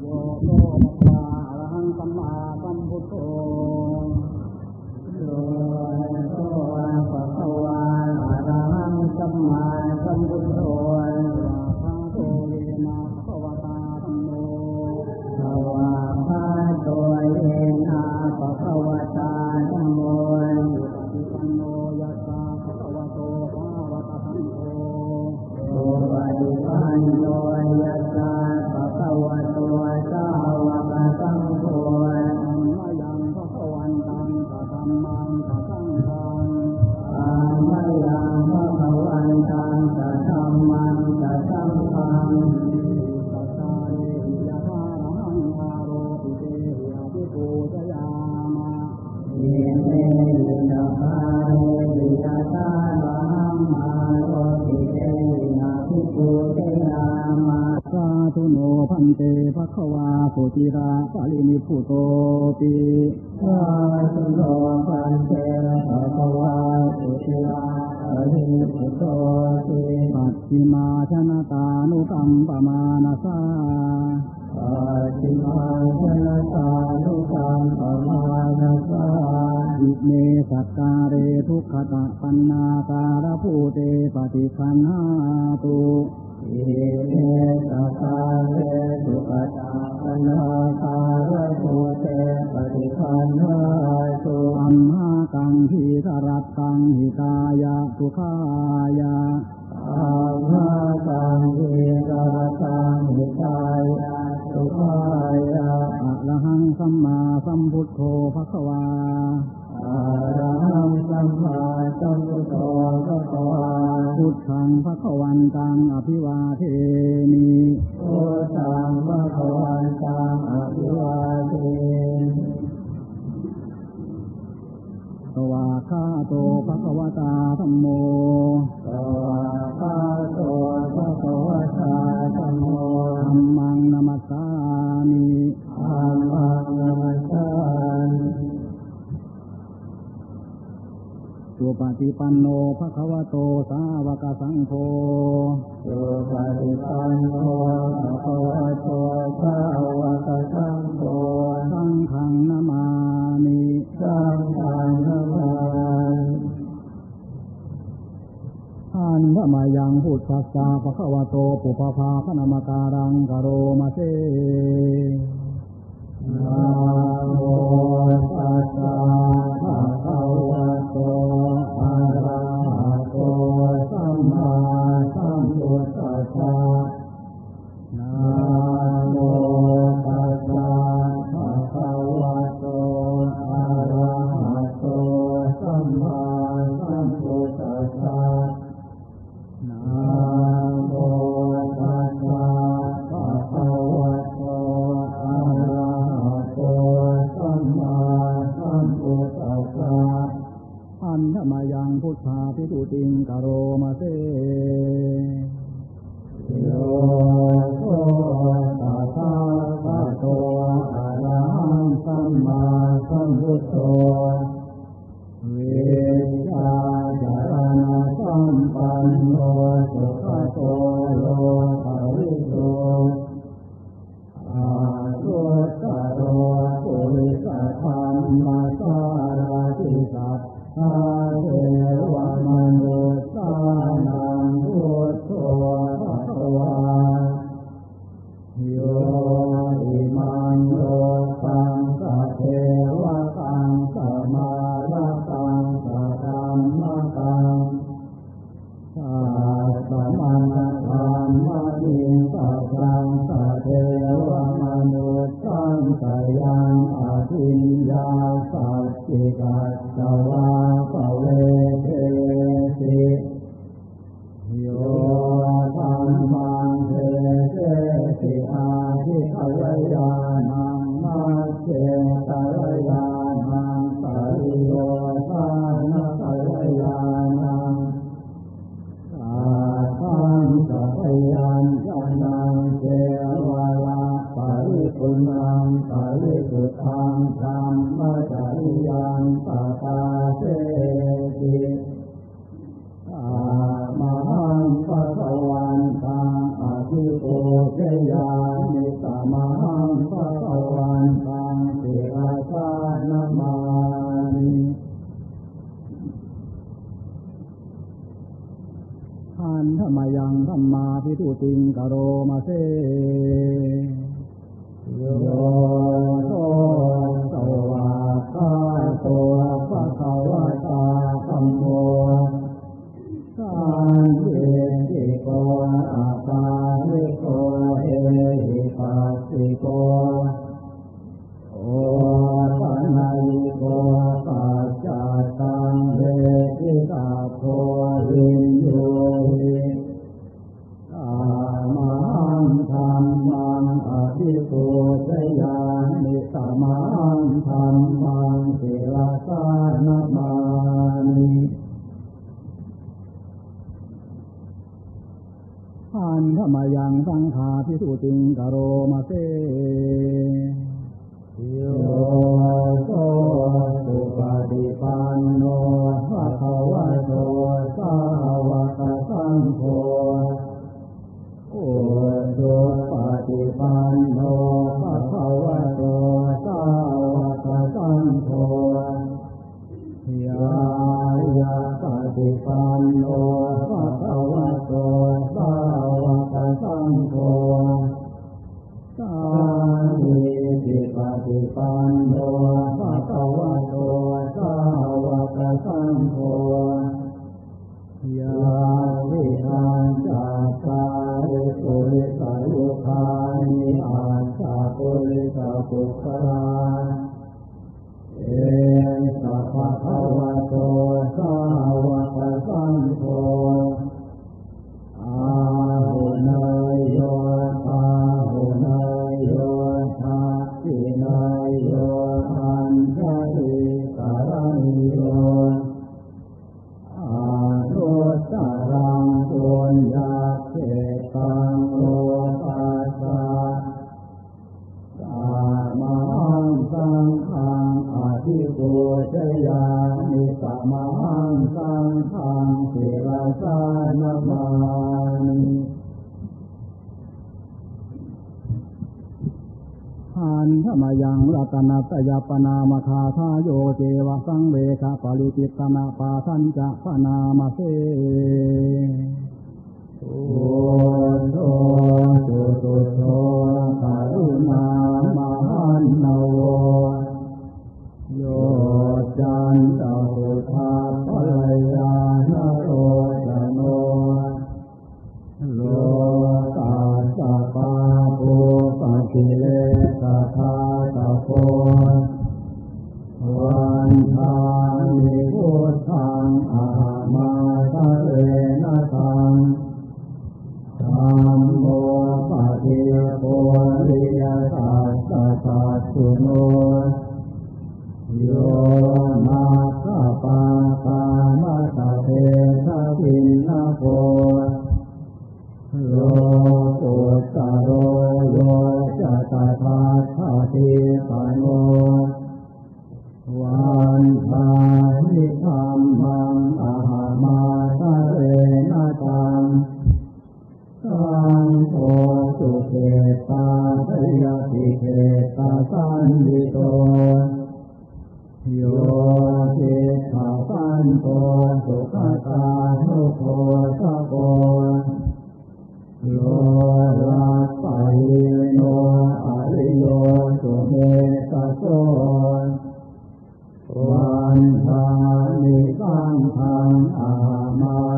โยโตภะคะวาอรหังสัมมาสัมพุทโธโยโตภะคะวาอะระหังสัมมาสัมพุทโธทางโตเวนะภวตาธัมโมสวาพาโตเยนะภวตาธัมโมปฏิปันโนยัสสะภวโตภะวะตะธัมโมสุปฏิปันโน หิยะตาระหังมาโรติเตหินะภิกขุเตยามะสาธุโนพันเตภะคะวาสุจิราปาลินิพุโตติสาธุโนปันเตภะคะวาสุติยาอริสุโตติปัจฉิมาชนะตานุกัมปมานาสา ปัจจิมาชนะตานุกัมปมานะสาอิเมสัตตาเรทุกขตะปันนาการภูเตปฏิคันหาตุอิเมตตาเวสุปตาปนาคารโตเตปฏิคันหาตุอัมหากังหิสรัตตังหิตายะสุขายะอาภาตังเวกรตังหิตายะ สุขายะอะระหังสัมมาสัมพุทโธภะคะวาอาระหังสัมมาสัมพุทโธภะคะวาพุทธังภะคะวันตังอภิวาเทมิพุทธังภะคะวันตังอภิวาเทสวาคาโตภะคะวตาธัมโมสวาคาโตภะคะวะตาธัมโมธัมมังนามัส สุปฏิปันโนภะคะวะโตสาวกสังโฆสุปฏิปันโนภะคะวะโตสาวกสังโฆสังฆังนามามิสังฆังนามามิอันธมายังพุทธัสสะภะคะวะโตปุปภาคณมการังกโรมาเซนะโมตัสสะ มายังพุทธาพิทุติงกโรมาเซ ตังสะสะมานะธัมมะทิงสะกังสะเท ทิโกเจยานิสามังพระตวันตังสิราชานามานิทานธรรมยังธรรมาพิทุติงกโรมาเซโยโสสวาคาโตภะคะวะตาสัมโมสันเตติโกอาตา สิโกโอปัญญิโกปัจจตังเวทิตาโทวินโยหิอามังธรรมังอภิปุจยานิสมังธรรมังศิลสานามานิ นธรรมยังสังขาพิทุติงกโรมาเซโยโสสุปฏิปันโนภะคะวะโตสาวกสังโฆโอสุปฏิปันโนภะคะวะโตสาวกสังโฆยายาปฏิปันโนภะคะวะโตสาว สังโฆสามีติปฏิปันโนภะคะวะโตสาวกสังโฆยาวิทานจัตตาริสุริสายุคานิอาสาปุริสาปุคลาเอสัพพะวะโธรรมยังรัตนัตยปนามาคาทาโยเจวะสังเวคาปริจิตตนาปาทัญจะพนามาเซโอโตสุตุโตกรุณามหันนโวโยจันตหุทาภรยานโรจโนโลกาสปาปุปกิเลสทาตะโพ วันทานิพุทธังอามาทะเรนะตังธัมโมปะเทโพริยสัสสะสัสสุโนโยนาคาปาตานาตะเทสะพินนาโพโลกุตตโรโย จะตถาคาติปโนวันทานิธรรมังอาหามาตะเรนะตังสังโฆสุเกตาทยติเกตาสันติโตโยติขาสันโตสุขตานุโคสะโก โลละยิโนอริโยสุเมสะโสวันทานิสังทังอามา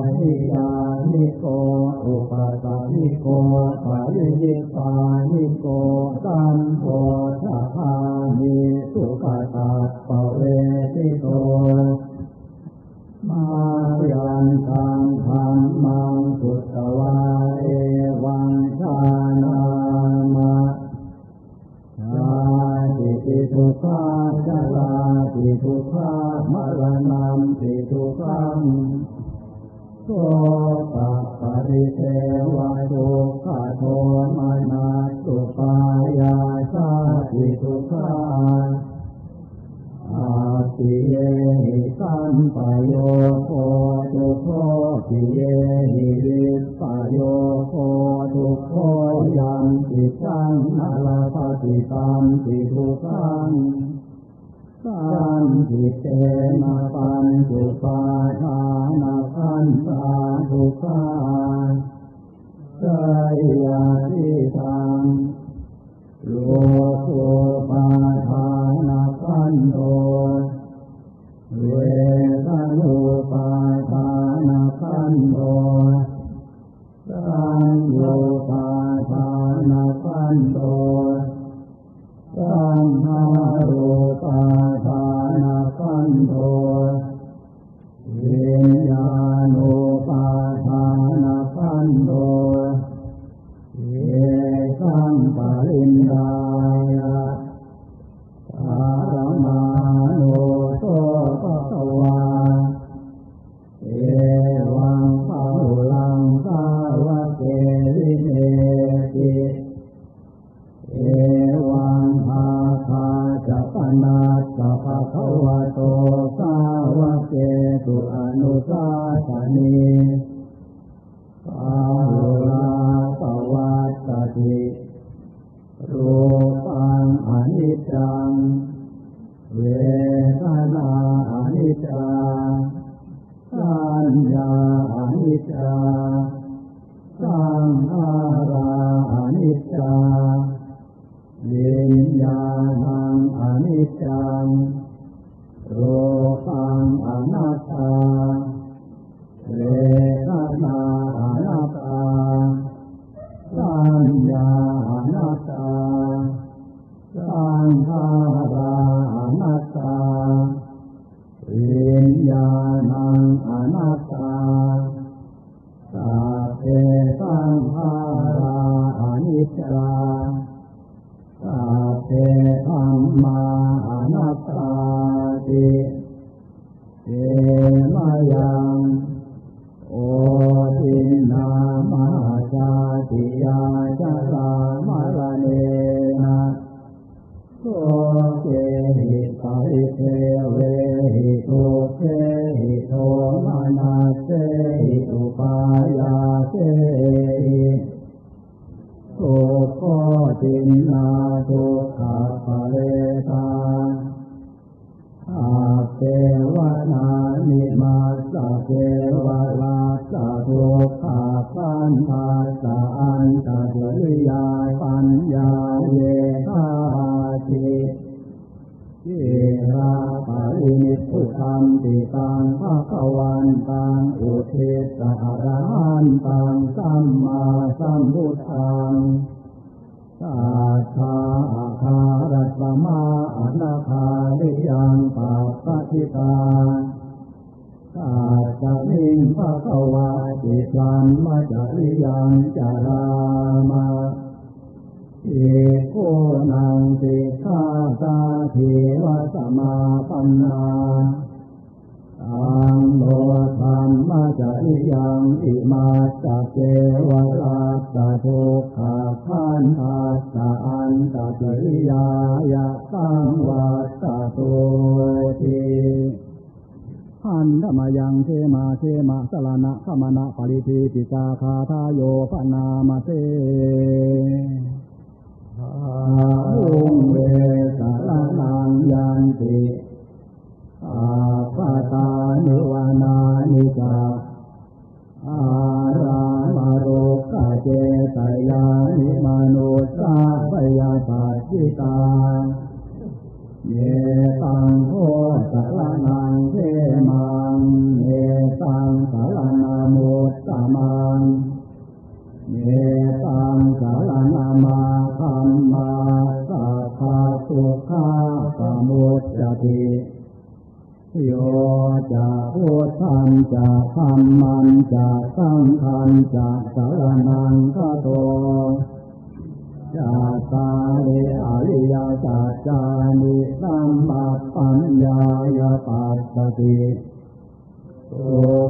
โตหิยานิโกอุปาสนิโกปาริยิปานิโกสัมโพธาคามิสุขตาปเวทิโตมายันตังธรรมังสุตวาเอวังชานามะชาติติทุกขาชาลาติทุกขามรณะติทุกขัง โสตปริเทวะทุกขโทมานาสุปายาชาติทุกขาอาติเยหิสัมปโยโคทุโคติเยหิวิปโยโคทุโคยัมติจังนาลาปฏิตัมติทุกขัง สันติเตนะปัญจุปาทานาคันตาทุกขาสยาติตังโลโกปาทานาคันโตเวทนุปาทานาคันโตสังโยปาทานาคันโต สัมมารุปาทานาคันโธวิญญาณุปาทานาคันโธเยสังปรินดา โสโคตินนาทุกขาปะเลตาอาเทวนานิมาสเทวราสะทุกขาปันธาสอันตะสุริยาปัญญาเยธาติเยรา ปะรินิพุตัมติตังภะคะวันตังอุเทสะอระหันตังสัมมาสัมพุทธังสาธาอาคารัตมาอนาคาริยังปัปปทิตาสาจะมิงภะคะวาติสัมมาจริยังจารามา เอกโกนังติฆาตาเทวสมาปันนาอังโลธรรมจาริยังอิมาสะเจวราสะทุกขาขันธาสะอันตจริยายะสังวัตตะโตติอันธรรมยังเทมาเทมาสลานะขมานะปริทีปิจาคาทาโยพนามาเส อุงเวสารนังยันติอาปาตานิวานานิจาอารามาโรกาเจตยานิมนุสสาพยาปัจจิตาเยตังโหสารนังเทมัง โยจะพุทธันจะธรรมันจะสังฆันจะสารนังกโตจะตาลิอริยสัจจานิสัมมาปัญญายปัสสติโอ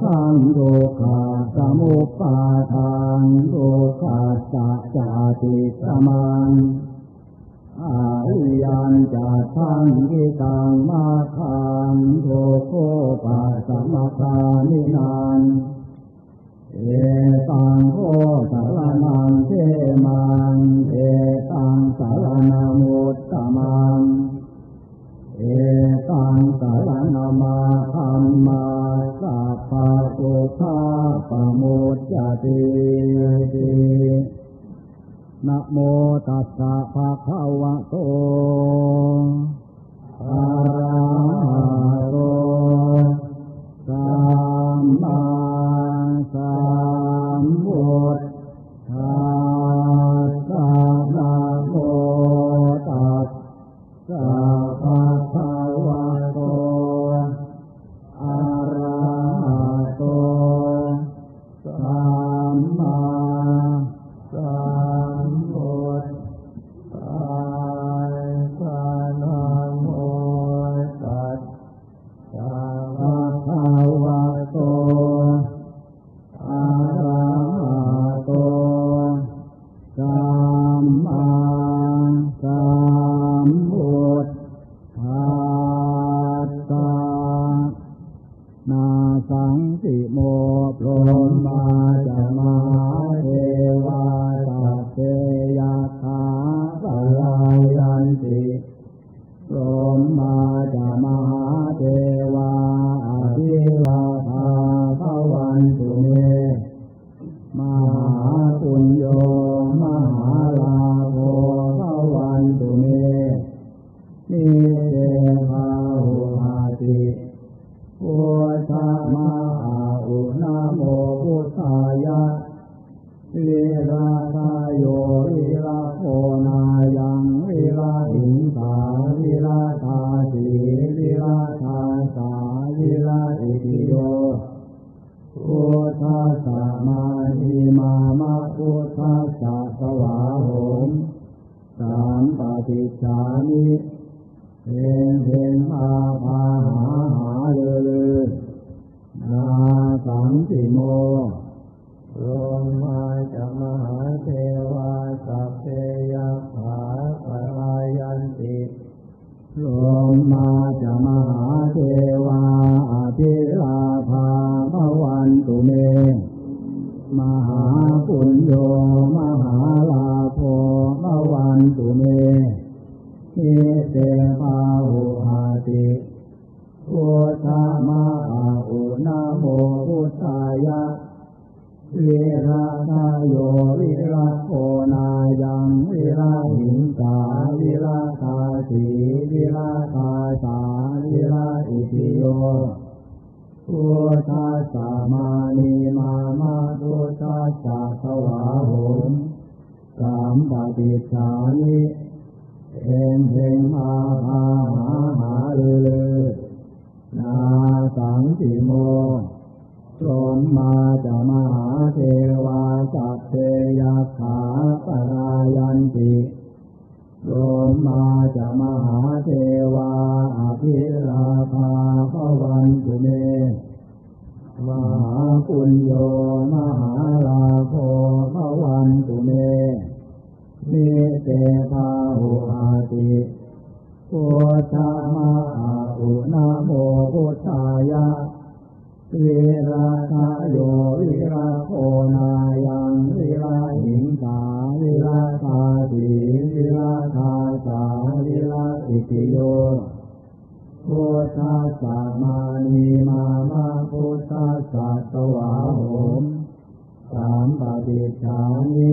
ขังโลกาสมุปปาทานโลกาสัจจติสมัง อาริยานจะทังกิตังมาคังโทโคปัสสมคานินานเอตังโพุทธมาอุนาโมพุทธายะวิราชโยวิราโคนายังวิราหิงสาวิราชาสีวิราชาสาวิราอิติโยพุทธสามาธิมามาพุทธสาสวาโหมสามปฏิจานิเพนเพนพาพา มหาปุญโยมหาลาโภภวันตุเมนิเตปาหุหาติพุทธมาอุนาโมพุทธายะวิราชโยวิราโคนายังวิราหิงสาวิราชาสีวิราชาสาวิราอิติโย พุทธสามานิมามาพุทธสาสวาโหมสามปฏิจานิเอ็นเพ็งพาพาหาหาเลือนาสังสิโมตรมมาจะมหาเทวาสัพเพยาขาปรายันติโร มมาจะมหาเทวาอภิลาภาภวันตุเมมหาปุญโยมหาลาโภภวันตุเมนิเตภาหุอาติพุทธมาอุนาโมพุทธายะวิราชโยวิราโคนายังวิราหิงสา วิลาคาสีวิลาคาสาวิลาอิติโยพุทธสามานีมามาพุทธสัตวาโหมสามปฏิจานิ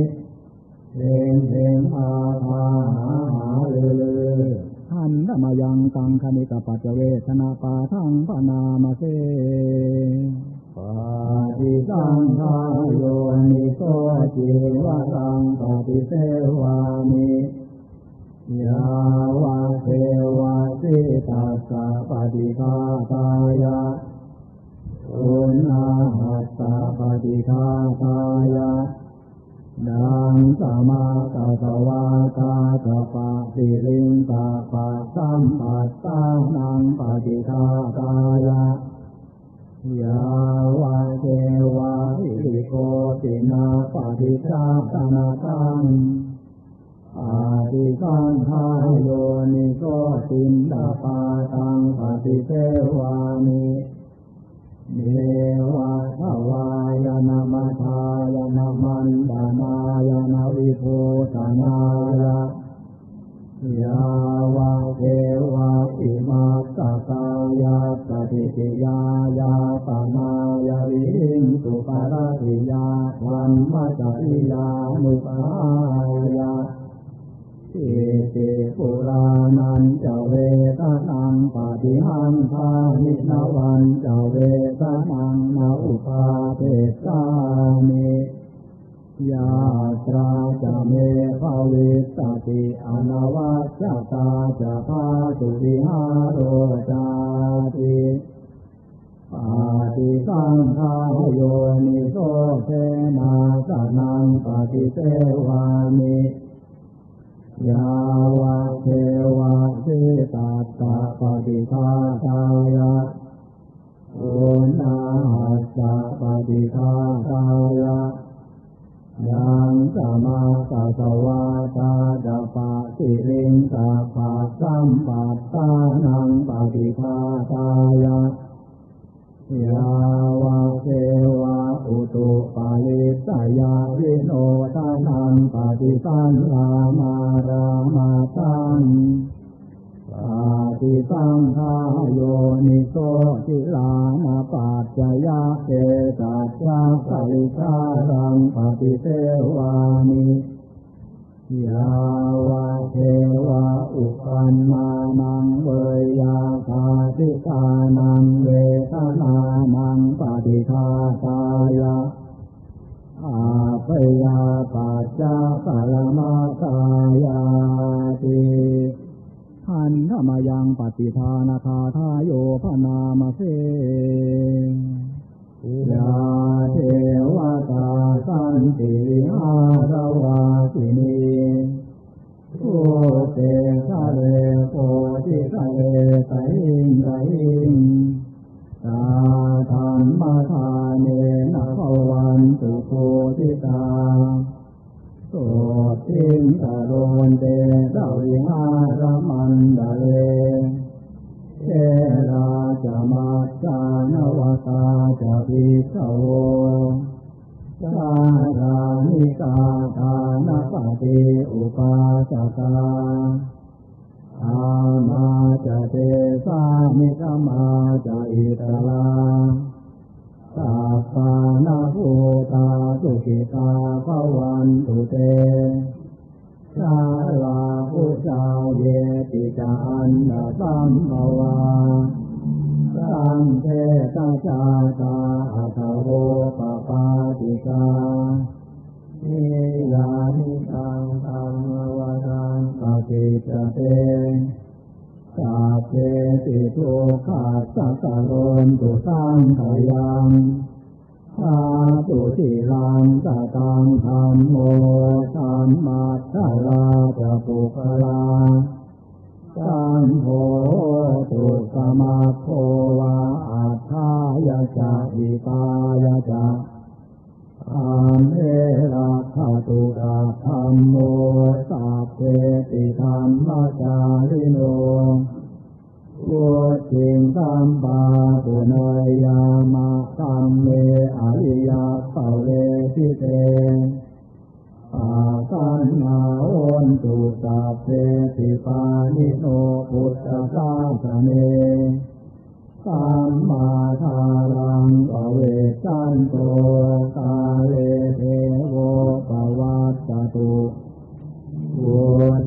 เพงเพงพาพาหาหาเลือ อันดมายังตังคณิกปัจเวทนาปาทังปนามาเสปาติสังฆาโยนิโสจิวะสังปฏิเสวามิยาวะเทวะสิตัสสะปฏิฆาตายะอุณาหัสสะปฏิฆาตายะ ดังสมาตาสวาตาสปะสิลิงตาปะสัมปัตตานังปฏิทาตายะยาวะเทวะอิริโกตินาปฏิชาตนาตังอาทิสังขายโยนิโกตินดาปาตังปฏิเทวานิเนวะท มิยาวะเทวะสิตัตตะปฏิทาทายะโอนาหัสสะปฏิทาทายะยังสมาสสวาตาดาปะสิริงสาปะสัมปัตตานังปฏิทาทายะ ยาวะเทวะอุตุปาลิสยาวิโนทานังปฏิสันลามารามาตังปฏิสังขาโยนิโสติลานาปัจจยาเกตัจจาปริคารังปฏิเทวานิยาวะเทวะอุปันมานังเวยาคาติกานังเว ทนานังปฏิทาตายะอาปยาปัจจาปรมาตายาติหันธมยังปฏิทานาคาทายโยพนามาเสยาเทวตาสันติหารวาสินีโอเตสะเลโอติสะเลไตอิงไตอิงาธรรมทานเนนะภวันตุโคติตาโสติงตะโรนเตดาวิหารมันดาเลเทราจะมาจานวตาจะพิสโวสารานิกาทานปฏิอุปาจกา อามาจะเตสามิกมาจะอิตลาสัพพานาภูตาสุขิตาภวันตุเตชาลาภูชาวเยติจันดาสัมภวาสังเทตาจาตาอัตโรปปาติกา นิยานิตังธรรมวรังปฏิจเตสัพเพติทุกขาสัสสะโรนตุสังขยังสาตุติลังสตังธรรมโมสัมมาทาราจะปุคลาสังโฆตุสมาโภวะอัฏฐายะจะอิตายะจะ อันเอราคาตุระธรรมโมสัพเพติธรรมจาริโนวุติงตัมปาตุนยามาตัมเมอริยาเปเวทิเตอาสันนาโอนตุสัพเพติปานิโนพุทธสาสเน สัมมาทารังอเวสันโตกาเลเทโวปวัตตตุวุ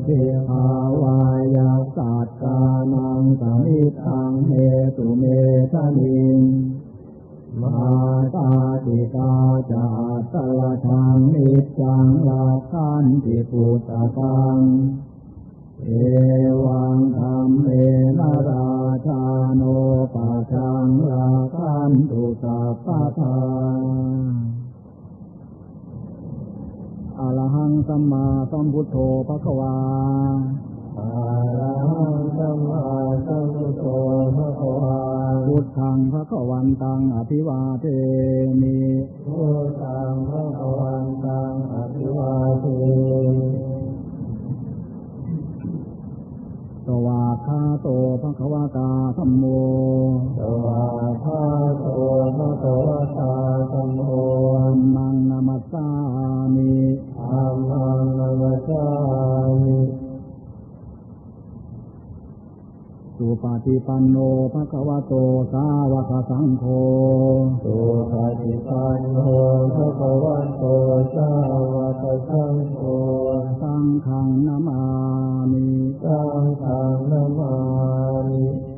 ติภาวายาสัตตานังสมิทังเหตุเมตนิงมาตาติตาจาตละทังนิจังลาคันติปุตตัง เอวังธรรมเมนารา ชาโนปัจังลาคันตุสัพพะทาอรหังสัมมาสัมพุทโธภะคะวาอระหังสัมมาสัมพุทโธภะคะวาพุทธังภะคะวันตังอภิวาเทมิพุทธังภะคะวันตังอภิวาเทส วาคาโตภะคะวตาธัมโม ปฏิปันโนภะคะวะโตสาวกสังโฆสุปฏิปันโนภะคะวะโตสาวกสังโฆสังฆนามามิสังฆังนามามิ